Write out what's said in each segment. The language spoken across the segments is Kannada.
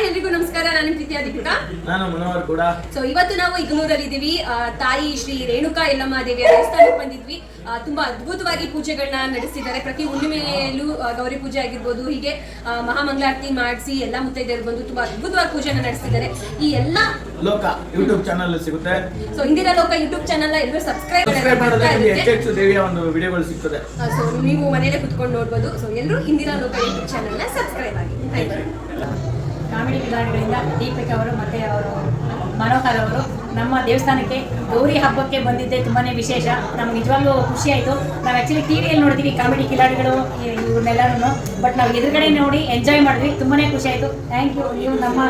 ಹಾಯ್ ಎಲ್ರಿಗೂ ನಮಸ್ಕಾರ. ನಾನು ಪ್ರೀತಿ ದೀಪಿಕಾ ನಾನು ಮನೋಹರ್ ಕೂಡ. ಸೊ ಇವತ್ತು ನಾವು ಇಗ್ನೂರಲ್ಲಿ ಇದೀವಿ. ಆ, ತಾಯಿ ಶ್ರೀ ರೇಣುಕಾ ಎಲ್ಲಮ್ಮ ದೇವಿಯ ದೇವಸ್ಥಾನಕ್ಕೆ ಬಂದಿದ್ವಿ. ಆ, ತುಂಬಾ ಅದ್ಭುತವಾಗಿ ಪೂಜೆಗಳನ್ನ ನಡೆಸಿದ್ದಾರೆ. ಪ್ರತಿ ಹುಣ್ಣಿಮೆಯಲ್ಲೂ ಆ, ಗೌರಿ ಪೂಜೆ ಆಗಿರ್ಬೋದು ಹೀಗೆ ಆ, ಮಹಾಮಂಗಳಾರತಿ ಮಾಡಿಸಿ ಎಲ್ಲ ಮುತ್ತೈದೆಯರು ಬಂದು ತುಂಬಾ ಅದ್ಭುತವಾಗಿ ಪೂಜೆನ ನಡೆಸಿದ್ದಾರೆ. ಈ ಎಲ್ಲ ಲೋಕ ಯೂಟ್ಯೂಬ್ ಚಾನಲ್ ಸಿಗುತ್ತೆ. ಸೊ ಇಂದಿನ ಲೋಕ ಯೂಟ್ಯೂಬ್ ಚಾನಲ್ ಎಲ್ಲರೂ ಸಬ್ಸ್ಕ್ರೈಬ್ ಸಬ್ಸ್ಕ್ರೈಬ್ ಮಾಡಿದ್ರೆ ನಿಮ್ಗೆ ಹೆಚ್ಚು ಹೆಚ್ಚು ದೇವಿಯ ಒಂದು ವಿಡಿಯೋಗಳು ಸಿಗ್ತದೆ. ಸೊ ನೀವು ಮನೇಲೆ ಕುತ್ಕೊಂಡು ನೋಡ್ಬೋದು. ಸೊ ಎಲ್ಲರೂ ಇಂದಿನ ಲೋಕ ಯೂಟ್ಯೂಬ್ ಚಾನಲ್ನ ಸಬ್ಸ್ಕ್ರೈಬ್ ಆಗಿ. ಥ್ಯಾಂಕ್ ಯು ಕಾಮಿಡಿ ವಿಧಾನಗಳಿಂದ ದೀಪಿಕಾ ಅವರು ಮತ್ತೆ ಅವರು ಮನೋಹರ್ ಅವರು ನಮ್ಮ ದೇವಸ್ಥಾನಕ್ಕೆ ಗೌರಿ ಹಬ್ಬಕ್ಕೆ ಬಂದಿದ್ದೆ ತುಂಬಾನೇ ವಿಶೇಷ. ನಮ್ಗೆ ನಿಜವಾಗ್ಲೂ ಖುಷಿ ಆಯಿತು. ನಾವು ಆ್ಯಕ್ಚುಲಿ ಟಿ ವಿಯಲ್ಲಿ ನೋಡ್ತೀವಿ ಕಾಮಿಡಿ ಕಿಲಾಡಿಗಳು ಇವ್ರನ್ನೆಲ್ಲರೂ ಬಟ್ ನಾವು ಎದುರುಗಡೆ ನೋಡಿ ಎಂಜಾಯ್ ಮಾಡಿದ್ವಿ. ತುಂಬಾನೇ ಖುಷಿ ಆಯಿತು. ಥ್ಯಾಂಕ್ ಯು ನೀವು ನಮ್ಮ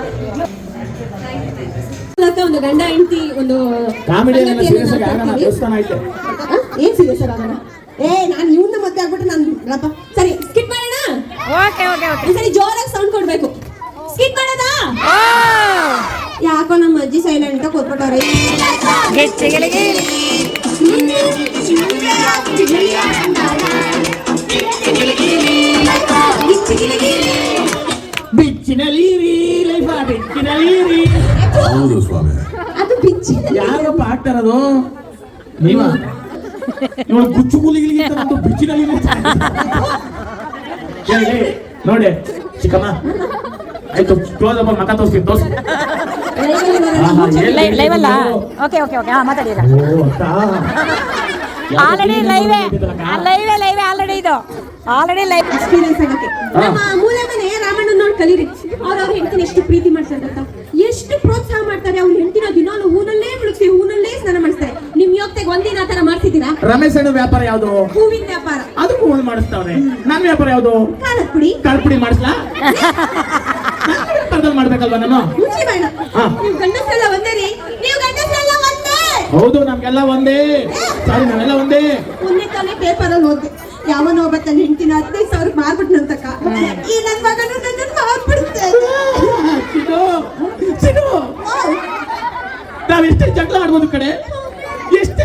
ಒಂದು ಗಂಡ ಹೆಂಡತಿ ಒಂದು? ಏನ್ ಸೀರಿಯಸ್ ಆಗೋಣ? ಏ ನಾನು ಇವನ್ನ ಮತ್ತೆ ಆಗ್ಬಿಟ್ಟು ನಾನು ಸರಿ ಸ್ಕಿಪ್ ಮಾಡೋಣ? ಓಕೆ ಓಕೆ ಓಕೆ ಒಂದ್ಸರಿ ಜೋರಾಗಿ ಸೌಂಡ್ ಕೊಡ್ಬೇಕು ಸ್ಕಿಪ್ ಮಾಡೋದಾ ಯಾಕೋ ನಮ್ಮ ಅಜ್ಜಿ ಸೈಲೆಂಟ್ ಅಂತ ಕೂತ್ಬಿಟ್ಟವ್ರೆ ಹೌದು ಸ್ವಾಮಿ. ಅದು ಬಿಚ್ಚಿ ಯಾರಪ್ಪ ಹಾಕ್ತಾರದು ನೀವ? ಇವಳು ಗುಚ್ಚು ಕೂಲಿಗಳಿಗೆ ಬಿಚ್ಚಿನಲ್ಲಿ ನೋಡಿ ಚಿಕ್ಕಮ್ಮ. ಆಯ್ತು ಕ್ಲೋಸ್ ಅಪ್ ಮಕ್ಕ ತೋರಿಸ್ತೀನಿ ತೋರಿಸಿ. ಆಹಾ, ಲೈವ್ ಲೈವ್ ಅಲ್ಲ? ಓಕೆ ಓಕೆ ಓಕೆ ಹಾ ಅಕ್ಕ. ಆಲ್ರೆಡಿ ಲೈವೇ ಲೈವೇ ಲೈವೇ ಆಲ್ರೆಡಿ ಇದು. ಆಲ್ರೆಡಿ ಲೈವ್ ಎಕ್ಸ್ಪೀರಿಯನ್ಸ್ ಆಗಕ್ಕೆ ನಮ್ಮ ಮೂಲ ಮನೆ ರಾಮಣ್ಣ ನೋಡಿ ಕಲೀರಿ. ಅವ್ರ ಅವ್ರ ಹೆಂಡತಿನ ಎಷ್ಟು ಪ್ರೀತಿ ಮಾಡ್ತಾರೆ ಅಂತ ಎಷ್ಟು ಪ್ರೋತ್ಸಾಹ ಮಾಡ್ತಾರೆ ಅವ್ರ ಹೆಂಡತಿನ ದಿನಾಲು ಹೂನಲ್ಲೇ ಮುಳುಗಿಸಿ ಹೂನಲ್ಲೇ ಸ್ನಾನ ಮಾಡ್ತಾರೆ ನಿಮ್ ಯೋಗ್ತೆಗೆ ಒಂದಿನ ಆ ತರ ಮಾಡ್ತಿದ್ದೀರಾ ರಮೇಶ್ ಅಣ್ಣ ವ್ಯಾಪಾರ ಯಾವ್ದು? ಹೂವಿನ ವ್ಯಾಪಾರ. ಅದಕ್ಕೂ ಒಂದು ಮಾಡಿಸ್ತಾವ್ರೆ. ನನ್ನ ವ್ಯಾಪಾರ ಯಾವ್ದು? ಖಾರದ ಪುಡಿ. ಕಳ್ಪುಡಿ ಮಾಡಿಸ್ಲಾ? ವ್ಯಾಪಾರದಲ್ಲಿ ಮಾಡ್ಬೇಕಲ್ವಾ ನಾನು? ಗಂಡಸರೆಲ್ಲ ಒಂದೇ ರೀ. ನೀವು ಗಂಡಸರೆಲ್ಲ ಒಂದೇ. ಹೌದು ನಮ್ಗೆಲ್ಲ ಒಂದೇ. ಸಾರಿ ನಾವೆಲ್ಲ ಒಂದೇ. ಮೊನ್ನೆ ತಾನೇ ಪೇಪರ್ ಅಲ್ಲಿ ಓದ್ದೆ. ಯಾವನೋ ಒಬ್ಬ ತನ್ನ ಹೆಂಡತಿನ ಹದಿನೈದು ಸಾವಿರ ಮಾರ್ಬಿಟ್ನಂತಕ್ಕ ಈ ಮಗನು ನನ್ನನ್ನು ಸಿಡು ಸಿಡು ಜಗಳ ಆಡ್ಬೋದು ಕಡೆ ಎಷ್ಟೇ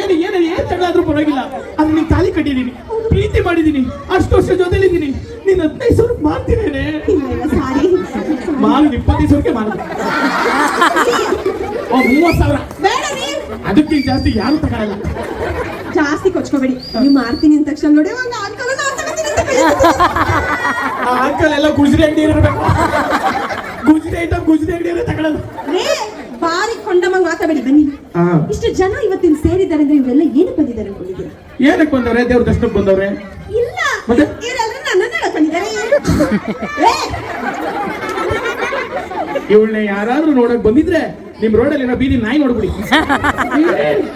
ಏನು ಏನು ಏನ್ ಜಗಳ ಆದ್ರೂ ಪರವಾಗಿಲ್ಲ. ಅದು ನೀನ್ ತಾಲಿ ಕಟ್ಟಿದೀನಿ ಪ್ರೀತಿ ಮಾಡಿದೀನಿ ಅಷ್ಟು ವರ್ಷ ಜೊತೆಲಿದ್ದೀನಿ. ನೀನ್ ಹದಿನೈದು ಸಾವಿರ ಮಾಡ್ತೀನಿ ಮಾಲ್ ಇಪ್ಪತ್ತೈದು ಸಾವಿರಕ್ಕೆ ಮಾಡಿದೆ ಮೂವತ್ತು ಸಾವಿರ. ಬೇಡ ರೀ ಅದಕ್ಕಿಂತ ಜಾಸ್ತಿ ಯಾರು ತಗೊಳಲ್ಲ. ಜಾಸ್ತಿ ಕೊಚ್ಕೋಬೇಡಿ. ನೀವು ಮಾರ್ತೀನಿ ಅಂದ ತಕ್ಷಣ ನೋಡಿ ಒಂದು ಅಂಕಲ್ ನಾನು ತಗೋತೀನಿ ಆ ಅಂಕಲ್ ಎಲ್ಲ ಗುಜರಿ ಅಂಗಡಿ ಇರಬೇಕು. ಗುಜರಿ ಐಟಮ್ ಗುಜರಿ ಅಂಗಡಿ ತಗೊಳ್ಳೋದು ರೇ ಬಾರಿ ಕೊಂಡಮ್ಮ ಮಾತಾಡಬೇಡಿ ಬನ್ನಿ. ಇಷ್ಟು ಜನ ಇವತ್ತಿನ ಸೇರಿದ್ದಾರೆ ಅಂದ್ರೆ ಇವರೆಲ್ಲ ಏನು ಬಂದಿದ್ದಾರೆ ಅನ್ಕೊಂಡಿದ್ದೀರಾ ಏನಕ್ಕೆ ಬಂದವ್ರೆ? ದೇವ್ರ ದರ್ಶನಕ್ಕೆ ಬಂದವ್ರೆ? ಇಲ್ಲ. ಮತ್ತೆ? ಇವರೆಲ್ಲ ನನ್ನನ್ನ ಹೇಳ್ಕೊಂಡಿದ್ದಾರೆ ಏ, ಇವಳನ್ನ ಯಾರಾದ್ರೂ ನೋಡಕ್ ಬಂದಿದ್ರೆ ನಿಮ್ ರೋಡಲ್ಲಿ ಏನೋ ಬೀದಿ ನಾಯಿ ನೋಡ್ಬಿಡಿ.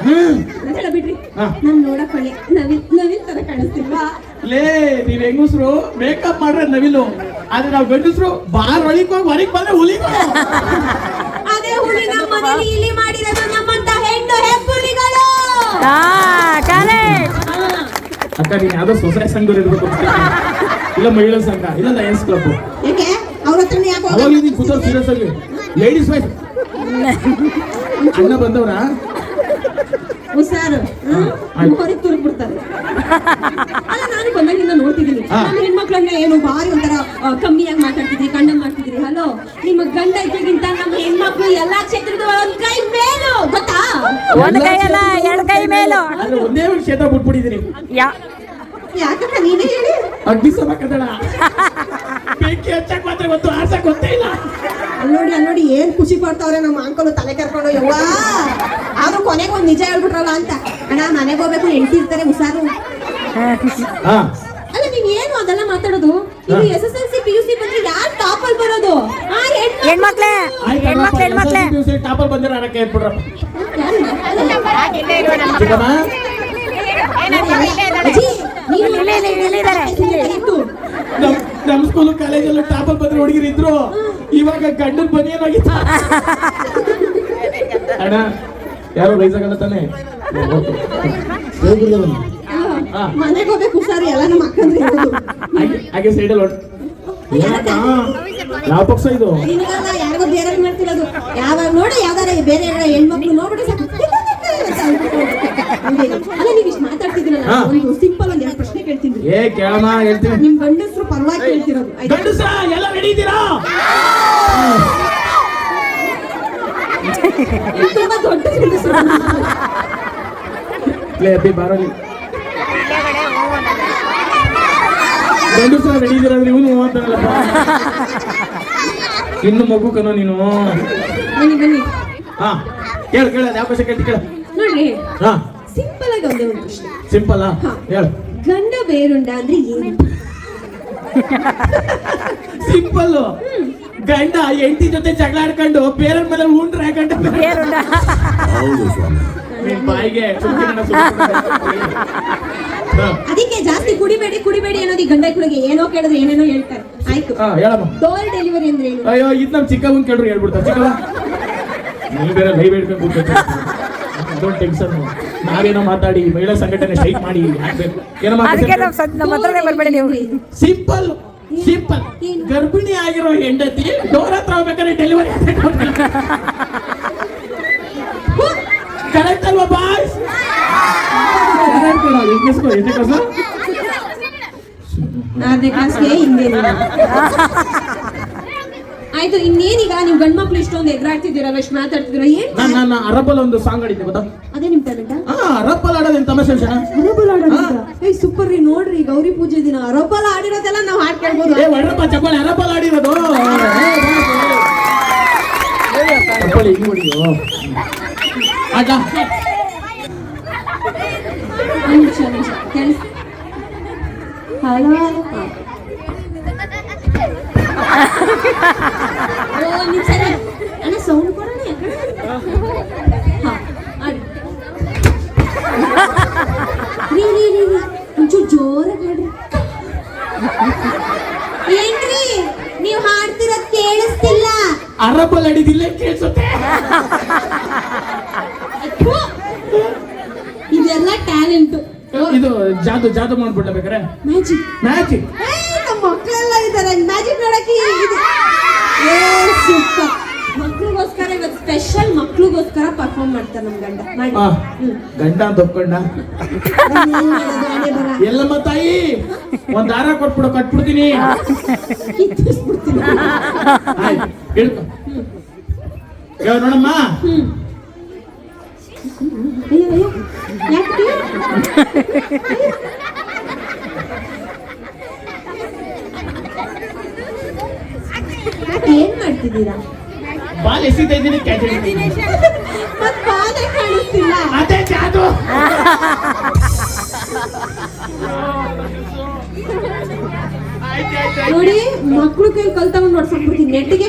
ಹ್ಮ್. ಅದೆಲ್ಲ ಬಿಡ್ರಿ. ಹಾ. ನಾನ್ ನೋಡಕ್ ಒಳ್ಳೆ ನವಿಲ್ ನವಿಲ್ ತರ ಕಾಣಿಸ್ತಿಲ್ವಾ? ಲೇ ನೀವ್ ಹೆಂಗಸ್ರು? ಮೇಕಪ್ ಮಾಡ್ರೆ ನವಿಲು. ಆದ್ರೆ ನಾವ್ ಗಂಡಸ್ರು ಬಾರ್ ಒಳಿಕ್ ಹೋಗಿ ಹೊರಗ್ ಬಂದ್ರೆ ಹುಲಿ ಅದೇ ಹುಲಿ ನಮ್ಮ ಮನೇಲಿ ಇಲ್ಲಿ ಮಾಡಿರೋದು ನಮ್ಮಂತ ಹೆಣ್ಣು ಹೆಬ್ಬುಳಿಗಳು ಕರೆಕ್ಟ್ ಅಕ್ಕ ನೀನ್ ಯಾವ್ದೋ ಸೊಸೈಟಿ ಸಂಘ ಇರ್ಬೇಕು. ಇಲ್ಲ ಮಹಿಳಾ ಸಂಘ ಇಲ್ಲ ಲಯನ್ಸ್ ಕ್ಲಬ್ ಹತ್ರನೇ ಯಾಕೆ ಹೋಗೋದು? ಅವಾಗ ನೀನ್ ಕೂತವ್ರು ಸೀರಿಯಸ್ ಆಗಿ. ಲೇಡೀಸ್ ವೈಫ್ ಅಣ್ಣ ಬಂದವ್ರ ಹುಷಾರು. ಆಯ್ತು. ಹೊರಗೆ ತುರುಕ್ ಬಿಡ್ತಾರೆ. ಅಲ್ಲ ನಾನು ಬಂದಾಗಿಂದ ನೋಡ್ತಿದ್ದೀನಿ. ಹಾ. ನಮ್ಮ ಹೆಣ್ಮಕ್ಳನ್ನ ಏನು ಭಾರಿ ಒಂಥರ ಆ, ಕಮ್ಮಿಯಾಗಿ ಮಾತಾಡ್ತಿದ್ರಿ ಕಣ್ಣ ಮಾಡ್ತಿದ್ರಿ ಹಲೋ? ನಿಮ್ಮ ಗಂಡ ಇದ್ದಕ್ಕಿಂತ ನಮ್ಮ ಹೆಣ್ಮಕ್ಳು ಎಲ್ಲಾ ಕ್ಷೇತ್ರದ ಒಂದ್ ಕೈ ಮೇಲು ಗೊತ್ತಾ? ಒಂದ್ ಕೈ ಅಲ್ಲ ಎರಡ್ ಕೈ ಮೇಲು. ಆದ್ರೆ ಒಂದೇ ಒಂದು ಕ್ಷೇತ್ರ ಬಿಟ್ಬಿಟ್ಟಿದ್ದೀನಿ. ಯಾ ಯಾಕಕ್ಕ ನೀನೇ ಹೇಳಿ? ಅಗ್ನಿ ಸಭಾಕದಳ ಬೆಂಕಿ ಹಚ್ಚಕ್ ಮಾತ್ರ ಗೊತ್ತು ಆರ್ಸಕ್ ಗೊತ್ತೇ ಇಲ್ಲ. ಅಲ್ಲಿ ನೋಡಿ ಅಲ್ಲಿ ನೋಡಿ ಏನ್ ಖುಷಿ ಪಡ್ತಾವ್ರೆ ನಮ್ಮ ಅಂಕಲು ತಲೆ ಕರ್ಕೊಂಡು ಯವ್ವ. ಆದ್ರೂ ಕೊನೆಗೆ ಒಂದ್ ನಿಜ ಹೇಳ್ಬಿಟ್ರಲ್ಲ ಅಂತ. ಅಣ್ಣ ಮನೆಗೆ ಹೋಗ್ಬೇಕು ಹೆಂಡತಿ ಇರ್ತಾರೆ ಹುಷಾರು. ಹಾ. ಅಲ್ಲ ನೀನ್ ಏನು ಅದೆಲ್ಲ ಮಾತಾಡೋದು? ಇದು S S L C P U C ಬಂದ್ರೆ ಯಾರು ಟಾಪ್ ಅಲ್ಲಿ ಬರೋದು? ಹೆಣ್ಮಕ್ಳೆ. ಹೆಣ್ಮಕ್ಳು. ಹೆಣ್ಮಕ್ಳೇ ಹೆಣ್ಮಕ್ಳೇ. ಟಾಪರ್ ಬಂದಿರ ಏರ್ಬಿಡ್ರಪ್ಪ ಯಾರು? ಚಿಕ್ಕಮ್ಮ. ನಮ್ ಸ್ಕೂಲ್ ಕಾಲೇಜಲ್ಲಿ ಟಾಪರ್ ಬಂದ್ರೆ ಹುಡುಗಿರು ಇದ್ರು. ಇವಾಗ ಗಂಡನ್ ಬನಿ ಏನಾಗಿತ್ತು ಅಣ್ಣ ಯಾರು ಆಗಲ್ಲ ತಾನೆ? ಹಾ. ಮನೆಗೆ ಹೋಗ್ಬೇಕು ಹುಷಾರು. ಎಲ್ಲ ನಮ್ಮ ಅಕ್ಕಂದ್ರೆ ಹಾಗೆ- ಹಾಗೆ ಸೈಡಲ್ಲಿ ಯಾವ ಪಕ್ಷ ಇದು? ಯಾರಿಗೋ ಬೇರೆ ಮಾಡ್ತಿರೋದು. ಯಾವಾಗ ನೋಡಿ ಯಾವ್ದಾರ ಬೇರೆ ಯಾರ ಹೆಣ್ಮಕ್ಳು ನೋಡ್ಬಿಟ್ಟು ಅಲ್ಲ ನೀವು ಇಷ್ಟು ಮಾತಾಡ್ತಿದ್ದೀರಲ್ಲ ಒಂದು ಸಿಂಪಲ್ ಒಂದ್ ಎರಡು ಪ್ರಶ್ನೆ ಕೇಳ್ತೀನಿ ಏ ಕೇಳಮ್ಮ ಹೇಳ್ತೀನಿ. ನಿಮ್ ಗಂಡಸ್ರು ಪರವಾಗಿ ಕೇಳ್ತಿರೋದು ಆಯ್ತಾ? ಗಂಡಸ ಎಲ್ಲ ರೆಡಿ ಇದ್ದೀರಾ ಇದು ತುಂಬಾ ದೊಡ್ಡ ಹೆಂಗಸರು ಲೇ ಅಬ್ಬಿ ಬಾರಲ್ಲಿ ಗಂಡಸರ ರೆಡಿ ಇದೀರಂದ್ರೆ ಇವನು ಅಂತಾರಲ್ಲಪ್ಪ ಇನ್ನು ಮಗು ಕನೋ ನೀನು. ಬನ್ನಿ ಬನ್ನಿ. ಹಾ ಕೇಳು ಕೇಳು ಯಾವ ಕೇಳ್ತಿ ಕೇಳು. ನೋಡ್ರಿ ಹಾ. ಸಿಂಪಲ್ ಆಗಿ ಒಂದೇ ಒಂದು ಪ್ರಶ್ನೆ. ಸಿಂಪಲ್. ಹೇಳು. ಗಂಡ ಬೇರುಂಡ ಅಂದ್ರೆ ಏನು? ಸಿಂಪಲ್ ಗಂಡ ಎಂಟಿ ಜೊತೆ ಜಗಳ ಆಡ್ಕೊಂಡು ಬೇರೆ ಮೇಲೆ ಉಂಡ್ರೆ ಗಂಡ ಹೌದು ಸ್ವಾಮಿ. ಬಾಯಿಗೆ. ಅದಕ್ಕೆ ಜಾಸ್ತಿ ಕುಡಿಬೇಡಿ ಕುಡಿಬೇಡಿ ಅನ್ನೋದು ಈ ಗಂಡ ಕುಡಿಗೆ ಏನೋ ಕೇಳಿದ್ರೆ ಏನೇನೋ ಹೇಳ್ತಾರೆ. ಆಯ್ತು. ಹಾ ಹೇಳಮ್ಮ. ಡೋರ್ ಡೆಲಿವರಿ ಅಂದ್ರೆ ಏನು? ಅಯ್ಯೋ ಇದು ನಮ್ಮ ಚಿಕ್ಕವನ್ ಕೇಳ್ರು ಹೇಳ್ಬಿಡ್ತಾರೆ. ಚಿಕ್ಕವ ನೀವು ಬೇರೆ ಲೈವ್ ಹೇಳ್ಕೊಂಡು ಕೂತ್ಕೊಳ್ತೀರ. ಅದೊಂದು ಟೆನ್ಷನ್ ನಾವೇನೋ ಮಾತಾಡಿ ಮಹಿಳಾ ಸಂಘಟನೆ ಸ್ಟ್ರೈಕ್ ಮಾಡಿ ಏನೋ ಅದಕ್ಕೆ ನಾವು ಸದ್ ನಮ್ಮ ಹತ್ರನೇ ಬರ್ಬೇಡಿ ನೀವು. ಸಿಂಪಲ್ ಸಿಂಪಲ್ ಗರ್ಭಿಣಿ ಆಗಿರೋ ಹೆಂಡತಿ ಡೋರ್ ಹತ್ರ ಹೋಗ್ಬೇಕಾದ್ರೆ ಡೆಲಿವರಿ ಕರೆಕ್ಟ್ ಅಲ್ವಾ ಬಾಯ್ಸ್ ಆಯ್ತು ಇನ್ನೇನೀಗ? ನೀವು ಗಂಡ್ ಮಕ್ಳು ಇಷ್ಟೊಂದು ಎದುರಾಗ್ತಿದ್ದೀರಾ ಎಷ್ಟು ಮಾತಾಡ್ತಿದ್ದೀರ? ಏನ್? ನಾನು ನನ್ನ ಅರಬ್ಬಲ್ ಒಂದು ಸಾಂಗ್ ಆಡಿದ್ದೆ ಗೊತ್ತಾ? ತಮಾಷೆ ಆಡೋದಂತ ಏಯ್ ಸೂಪರ್ ರೀ ನೋಡ್ರಿ ಗೌರಿ ಪೂಜೆ ದಿನ. ಅರಬಲ್ ಆಡಿರೋದೆಲ್ಲ ನಾವು ಹಾಡ್ ಕೇಳ್ಬೋದು. ಏ ಒಡ್ರಪ್ಪ ಆಡಿರೋದು ಹಿಂಗ್ ಹೊಡಿಯೋ? ಆಟ ಹಲೋ ಸೌಂಡ್ ಕೊಡೋಣ ರೀ ರೀ ರೀ ರೀ ಒಂಚೂರು ಜೋರಾಗಿ ಹೇಳ್ರಿ ಏನ್ರಿ? ನೀವು ಹಾಡ್ತಿರೋದ್ ಕೇಳಿಸ್ತಿಲ್ಲ. ಅರಬಲ್ ಅಡಿದಿಲ್ಲ ಕೇಳಿಸುತ್ತೆ? ಥು. ಇದೆಲ್ಲ ಟ್ಯಾಲೆಂಟ್. ಇದು ಜಾದು ಜಾದು ಮಾಡ್ಬಿಟ್ಟ ಬೇಕಾರೆ? ಮ್ಯಾಜಿಕ್ ಮ್ಯಾಜಿಕ್ ಮಕ್ಕಳೆಲ್ಲ ಇದ್ದಾರೆ ಮ್ಯಾಜಿಕ್ ನೋಡಕ್ಕೆ ಇದೆ ಏ ಸೂಪರ್ ಮಕ್ಳಿಗೋಸ್ಕರ ಇವತ್ತು ಸ್ಪೆಷಲ್ ಪರ್ಫಾರ್ಮ್ ಮಾಡ್ತಾರೆ ನಮ್ ಗಂಡ. ಮಾಡಿ. ಆ, ಹ್ಮ್. ಗಂಡ ಅಂತ ಒಪ್ಕೊಂಡ ಏನ್ ಮಾಡೋದು, ಹಣೆ ಬರ. ಎಲ್ಲಮ್ಮ ತಾಯಿ ಒಂದ್ ದಾರ ಕೊಟ್ಬಿಡು ಕಟ್ಬಿಡ್ತೀನಿ. ಕಿತ್ತಿಸ್ಬಿಡ್ತೀನಿ. ಆಯ್ತು ನೋಡಮ್ಮ? ಹ್ಮ್. ಅಯ್ಯೋ ಅಯ್ಯೋ ಯಾಕೆ ಏನ್ ಮಾಡ್ತಿದ್ದೀರಾ? ಬಾಲ್ ಎಸಿತಾ ಇದ್ದೀನಿ ಕ್ಯಾಚ್ ಮತ್ ಬಾಲೆ ಕಾಣಿಸ್ತಿಲ್ಲ? ಅದೇ ಜಾದು ನೋಡಿ ಮಕ್ಳು ಕೈ ಕಲ್ತಗೊಂಡು ನೋಡ್ಸ್ಕೊಂಡ್ಬಿಡ್ತೀನಿ. ನೆಟ್ಟಿಗೆ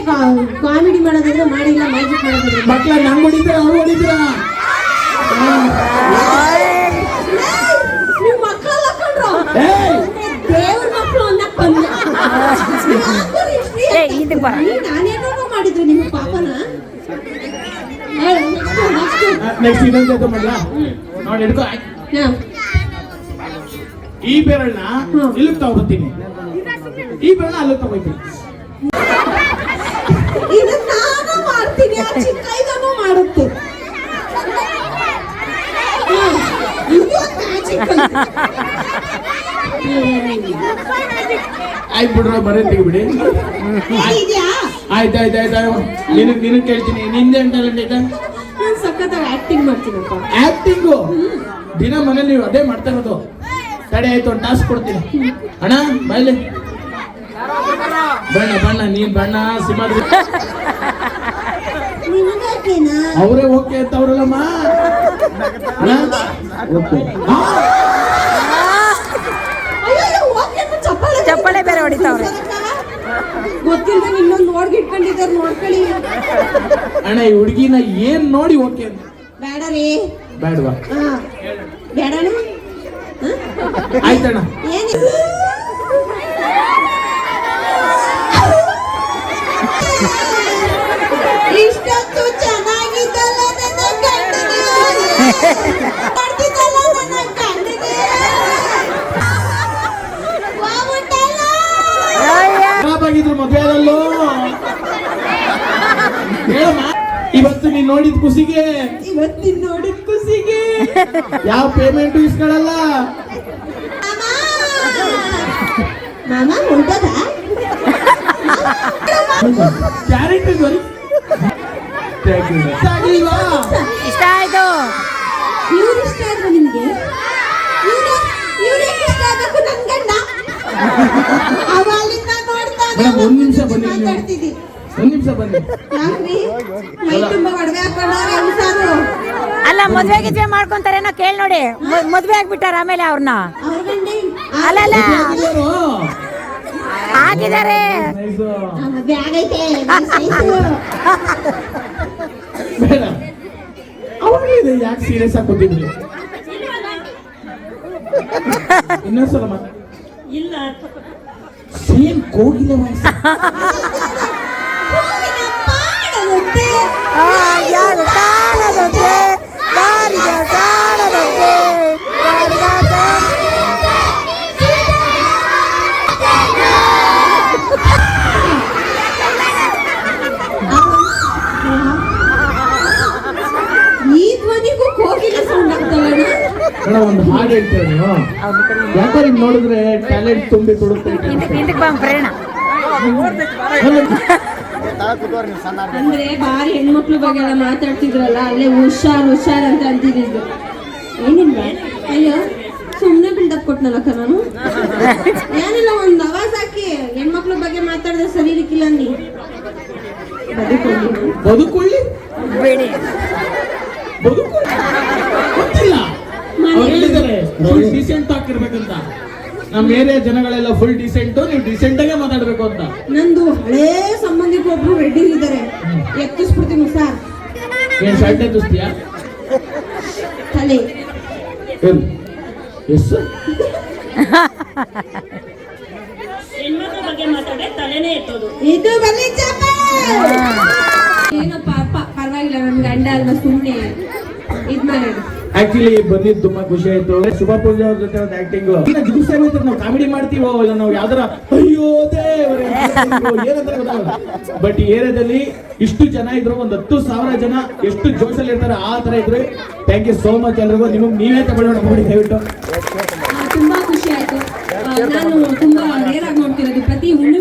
ಕಾಮಿಡಿ ಮಾಡೋದಂದ್ರೆ ಮಾಡಿಲ್ಲ ಮ್ಯಾಜಿಕ್ ಮಾಡೋದಂದ್ರೆ. ಮಕ್ಳ ನಂಗೆ ಹೊಡಿತೀರ ಅವ್ರು ಹೊಡಿತೀರ? ನೀವು ಮಕ್ಕಳೆಲ್ಲ ಕಂಡ್ರು ಏಯ್! ದೇವ್ರ ಮಕ್ಕಳು ಅನ್ನಕ್ ಬಂದ ಏ, ಇದಕ್ ಬಾ. ನಾನೇನೋ ಮಾಡಿದ್ರು ನಿಮ್ ಪಾಪನ ನೆಕ್ಸ್ಟ್ ಇನ್ನೊಂದು ಜೊತೆ ಮಾಡ್ಲಾ ನೋಡಿ ಹಿಡ್ಕೊ. ಈ ಬೆರಳನ್ನ ಇಲ್ಲಿಗೆ ತಗೊಳ್ತೀನಿ ಈ ಬೆರಳನ್ನ ಅಲ್ಲಿಗೆ ತಗೋತೀನಿ ಇದು ನಾನು ಮಾಡ್ತೀನಿ ಆ ಚಿಕ್ಕ ಇದನ್ನು ಮಾಡುತ್ತೆ. ಇದು ಮ್ಯಾಜಿಕ್ ಆಯ್ತು ಬಿಡ್ರ ಬರೀ ತೆಗಿಬಿಡಿ. ಇದೆಯಾ? ಆಯ್ತು ಆಯ್ತು ಆಯ್ತು ನಿನಗೆ ನಿನಗೆ ಕೇಳ್ತೀನಿ ನಿಂದೇನ್ ಟ್ಯಾಲೆಂಟ್ ಐತೆ ನಾನು ಸಖತ್ತಾಗಿ ಆಕ್ಟಿಂಗ್ ಮಾಡ್ತೀನಪ್ಪ. ಆಕ್ಟಿಂಗು ದಿನ ಮನೇಲಿ ನೀವು ಅದೇ ಮಾಡ್ತಾ ಇರೋದು. ತಡೆ ಆಯ್ತು ಒಂದು ಟಾಸ್ಕ್ ಕೊಡ್ತೀನಿ. ಅಣ್ಣ ಬಾಯ್ಲಿ ಬಣ್ಣ ಬಣ್ಣ ನೀನ್ ಬಣ್ಣ ನಿನಗಾಕೇನಾ ಅವರೇ ಓಕೆ ಅಂತ ಅವ್ರಲ್ಲಮ್ಮ ಅಣ್ಣ ಓಕೆ ಅಯ್ಯೋ ಓಕೆ ಅಂತ ಚಪ್ಪಾಳೆ ಚಪ್ಪಾಳೆ ಬೇರೆ ಹೊಡಿತಾವ್ರೆ. ಗೊತ್ತಿಲ್ಲ ಇನ್ನೊಂದು ನೋಡ್ಗಿ ಇಟ್ಕೊಂಡಿದ್ದಾರೆ ನೋಡ್ಕೊಳ್ಳಿ. ಅಣ್ಣ ಈ ಹುಡುಗಿನ ಏನ್ ನೋಡಿ ಓಕೆ ಬೇಡ ರೀ. ಬೇಡವಾ? ಹಾ. ಬೇಡಣ ಆಯ್ತಣ್ಣ. ಏನು? ಇಷ್ಟೊತ್ತು ಚೆನ್ನಾಗಿದ್ದಲ್ಲ ನನ್ನ ಗಂಡನಿಗೆ. ಇವತ್ತು ನೀನ್ ನೋಡಿದ ಖುಷಿಗೆ ಇವತ್ತು ನೀನ್ ನೋಡಿದ ಖುಷಿಗೆ ಯಾವ ಪೇಮೆಂಟ್ ಇಸ್ಕೊಳಲ್ಲ ಮಾಮ. ಹೊರಟದ ಇಷ್ಟ ಇಷ್ಟ ಆಯ್ತು. ನಿಮ್ಗೆ? ಇಷ್ಟ ಆಗಬೇಕು ನನ್ ಗಂಡ ಮೇಡಮ್ ಒಂದ್ ನಿಮಿಷ ಬನ್ನಿ. ಮಾತಾಡ್ತಿದ್ದಿ ಒಂದ್ ನಿಮಿಷ ಬನ್ನಿ. ಯಾಕ್ರಿ ಮೈ ತುಂಬಾ ಒಡವೆ ಹಾಕೊಂಡವ್ರೆ ಹುಷಾರು ಅಲ್ಲ ಮದ್ವೆ ಗಿದ್ವೆ ಮಾಡ್ಕೊಂತಾರೇನೋ ಕೇಳಿ ನೋಡಿ. ಮ- ಮದ್ವೆ ಆಗ್ಬಿಟ್ಟಾರ ಆಮೇಲೆ ಅವ್ರನ್ನ. ಅವ್ರ ಗಂಡೆ ಅಲ್ಲ ಅಲ್ಲ. ಯಾರು? ಆಗಿದ್ದಾರೆ. Nice. ಮದ್ವೆ ಆಗೈತೆ. ಬೇಡ. ಅವಾಗಲೇ ಇದೆ ಯಾಕೆ ಸೀರಿಯಸ್ ಆಗಿ ಕೂತಿದ್ರಿ ಇನ್ನೊಂದ್ಸಲ ಮಾತಾಡಿ ಇಲ್ಲ. ಸೇಮ್ ಕೋಗಿಲೆ ವಾಯ್ಸ್ ಹೂವಿನ ಪಾಡದಂತೆ. ಆ, ಯಾರು ಕಾಣದಂತೆ, ಮೇಡ ಒಂದು ಹಾಡು ಹೇಳ್ತೇವೆ ನೀವು. ಯಾಕೋ ನಿಮ್ ನೋಡಿದ್ರೆ ಟ್ಯಾಲೆಂಟ್ ತುಂಬಿ ಪ್ರೇರಣ. ಅಂದ್ರೆ ಬಾರಿ ಹೆಣ್ಮಕ್ಳು ಬಗ್ಗೆ ಎಲ್ಲ ಮಾತಾಡ್ತಿದ್ರಲ್ಲ ಅಲ್ಲೇ ಹುಷಾರ್ ಹುಷಾರ್ ಅಂತ ಅಂತಿದ್ದು ಏನಿಲ್ಲ. ಅಯ್ಯೋ ಸುಮ್ನೆ ಬಿಲ್ಡಪ್ ಕೊಟ್ನಲ್ಲಕ್ಕ ನಾನು? ಏನಿಲ್ಲ ಒಂದು ಅವಾಜ್ ಹಾಕಿ ಹೆಣ್ಮಕ್ಳ ಬಗ್ಗೆ ಮಾತಾಡಿದ್ರೆ ಸರಿ ಇರಕ್ಕಿಲ್ಲ ನೀ ಬದುಕೊಳ್ಳಿ. ಬದುಕೊಳ್ಳಿ? ಬದುಕೊಳ್ಳಿ ಗೊತ್ತಿಲ್ಲ. ಫುಲ್ ಡಿಸೆಂಟ್ ಆಗಿರ್ಬೇಕಂತ ನಮ್ಮ ಏರಿಯಾ ಜನಗಳೆಲ್ಲ ಫುಲ್ ಡಿಸೆಂಟ್ ನೀವು ಡಿಸೆಂಟ್ ಆಗೇ ಮಾತಾಡ್ಬೇಕು ಅಂತ. ನಂದು ಹಳೇ ಸಂಬಂಧಿಕೊಬ್ರು ರೆಡ್ಡಿ ಇದ್ದಾರೆ. ಎತ್ತಿಸ್ಬಿಡ್ತೀನಿ ಸರ್. ಏನ್ ಶರ್ಟ್ ಎತ್ತಿಸ್ತೀಯಾ? ತಲೆ. ಏನು? ಎಸ್ ಹೆಣ್ಮಕ್ಳ ಬಗ್ಗೆ ಮಾತಾಡ್ರೆ ತಲೆನೇ ಎತ್ತೋದು. ಇದು ಬಲಿ ಏನೋ ಪಾಪ ಪರವಾಗಿಲ್ಲ ನನ್ನ ಗಂಡ ಅಲ್ವಾ ಸುಮ್ನೆ. ಇದು ಮಾಡಿ ಆಕ್ಚುಲಿ ಬಂದಿದ್ದು ತುಂಬಾ ಖುಷಿ ಆಯ್ತು. ಶುಭ ಪೂಜೆ ಅವ್ರ ಜೊತೆ ಒಂದು ಆಕ್ಟಿಂಗ್ ದಿವಸ ನಾವು ಕಾಮಿಡಿ ಮಾಡ್ತೀವೋ ಇಲ್ಲ ನಾವು ಯಾವ್ದಾರ, ಅಯ್ಯೋ, ದೇವರೇ! ಬಟ್ ಈ ಏರಿಯಾದಲ್ಲಿ ಇಷ್ಟು ಜನ ಇದ್ರು, ಒಂದ್ ಹತ್ತು ಸಾವಿರ ಜನ ಎಷ್ಟು ಜೋಶಲ್ಲಿ ಇರ್ತಾರೆ, ಆ ತರ ಇದ್ರು ಥ್ಯಾಂಕ್ ಯು ಸೋ ಮಚ್ ಎಲ್ರಿಗೂ. ನಿಮಗೆ ನೀವೇ ತಗೊಳ್ಳೋಣ ನೋಡಿ, ದಯವಿಟ್ಟು. ತುಂಬಾ ಖುಷಿ ಆಯ್ತು. ನಾನು ತುಂಬಾ ರೇರ್ ನೋಡ್ತಿರೋದು. ಪ್ರತಿ ಪೂಜೆ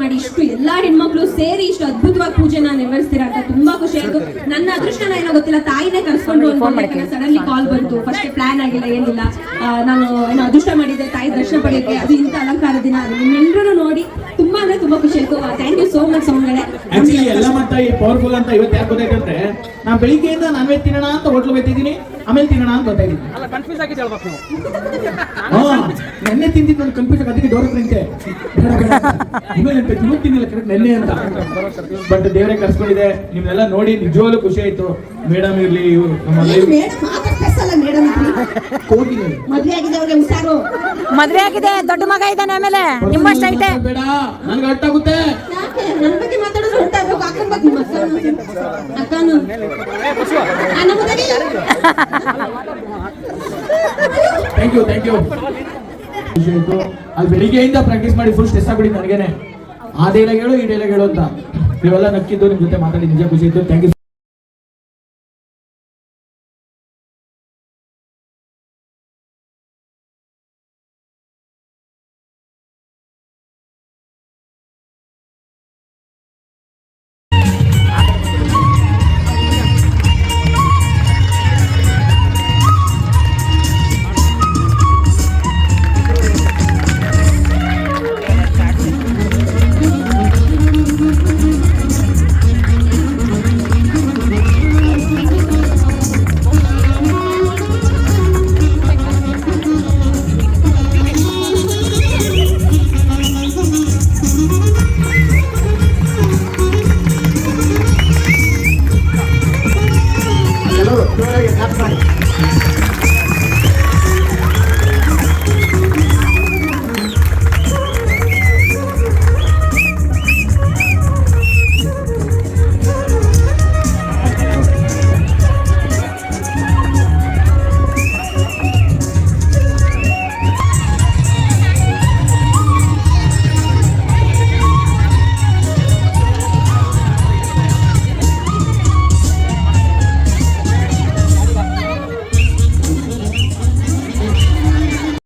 ಮಾಡಿ ಇಷ್ಟು ಎಲ್ಲಾ ಹೆಣ್ಮಕ್ಳು ಸೇರಿ ಇಷ್ಟು ಅದ್ಭುತವಾಗಿ ಪೂಜೆನ ನಿರ್ವಹಿಸ್ತೀರಾ ಅಂತ ತುಂಬಾ ಖುಷಿ ಆಯ್ತು. ನನ್ನ ಅದೃಷ್ಟನ ಏನೋ ಗೊತ್ತಿಲ್ಲ ತಾಯಿನೇ ಕರ್ಸ್ಕೊಂಡು ಸಡನ್ಲಿ ಕಾಲ್ ಬಂತು. ಫಸ್ಟ್ ಪ್ಲಾನ್ ಆಗಿಲ್ಲ ಏನಿಲ್ಲ. ನಾನು ಏನೋ ಅದೃಷ್ಟ ಮಾಡಿದ್ದೆ ತಾಯಿ ದರ್ಶನ ಪಡೆಯೋಕೆ. ಅದು ಇಂಥ ಅಲಂಕಾರ ದಿನ. ಅದು ನಿಮ್ಮೆಲ್ಲರೂ ನೋಡಿ. ತುಂಬಾ ಅಂದ್ರೆ ತುಂಬಾ ಖುಷಿ ಆಯ್ತು ಥ್ಯಾಂಕ್ ಯು ಸೋ ಮಚ್ ಸೌಂಡ್ಗಳೇ ಆಕ್ಚುಲಿ ಎಲ್ಲ ಮಟ್ಟ ಈ ಪವರ್ಫುಲ್ ಅಂತ ಇವತ್ತು ಯಾಕೆ ಗೊತ್ತಾಯ್ತಂದ್ರೆ ನಾನು ಬೆಳಿಗ್ಗೆಯಿಂದ ನಾನ್ ವೆಜ್ ತಿನ್ನೋಣ ಅಂತ ಹೋಟ್ಲು ಬೈತಿದ್ದೀನಿ ಆಮೇಲೆ ತಿನ್ನೋಣ ಅಂತ ಗೊತ್ತಾಗಿದ್ದೀನಿ ಹಾ ನೆನ್ನೆ ತಿಂದಿದ್ದು ನಾನು ಕನ್ಫ್ಯೂಸ್ ಅದಕ್ಕೆ ಡೋರ್ ಪ್ರಿಂಟೆ ಇವತ್ತು ತಿನ್ನಿಲ್ಲ ಕರೆಕ್ಟ್ ನೆನ್ನೆ ಅಂತ. ಬಟ್ ದೇವರೇ ಕರ್ಸ್ಕೊಂಡಿದೆ ನಿಮ್ನೆಲ್ಲ ನೋಡಿ ನಿಜವಾಗ್ಲೂ ಖುಷಿ ಆಯ್ತು. ಮೇಡಮ್ ಇರ್ಲಿ ಇವ್ರು ನಮ್ಮ ಮೇಡಮ್ ಮದ್ವೆ ಆಗಿದೆ ಅವ್ರಿಗೆ ಹುಷಾರು. ಮದ್ವೆ ಆಗಿದೆ ದೊಡ್ಡ ಮಗ ಇದ್ದಾನೆ ಆಮೇಲೆ. ನಿಮ್ಮಷ್ಟು ಐತೆ. ಬೇಡ. ನನ್ಗೆ ಅರ್ಥ ಆಗುತ್ತೆ. ಯಾಕೆ? ನನ್ನ ಬಗ್ಗೆ ಮಾತಾಡೋದು ಹೊರಟಾಗಬೇಕು ಅಕ್ಕನ ಬಗ್ಗೆ ನಿಮ್ಮ ಅಕ್ಕನು. ಆ, ನಮ್ಮದಾಗಿ ಥ್ಯಾಂಕ್ ಯು ಥ್ಯಾಂಕ್ ಯು ಬೆಳಿಗ್ಗೆಯಿಂದ ಪ್ರಾಕ್ಟೀಸ್ ಮಾಡಿ ಫುಲ್ ಸ್ಟ್ರೆಸ್ ಆಗ್ಬಿಡಿ ನನಗೇನೆ. ಆ ಡೈಲಾಗ್ ಹೇಳು ಈ ಡೈಲಾಗ್ ಹೇಳು ಅಂತ. ನೀವೆಲ್ಲ ನಕ್ಕಿದ್ದು ನಿಮ್ ಜೊತೆ ಮಾತಾಡಿ ನಿಜ ಖುಷಿ ಇತ್ತು. Thank you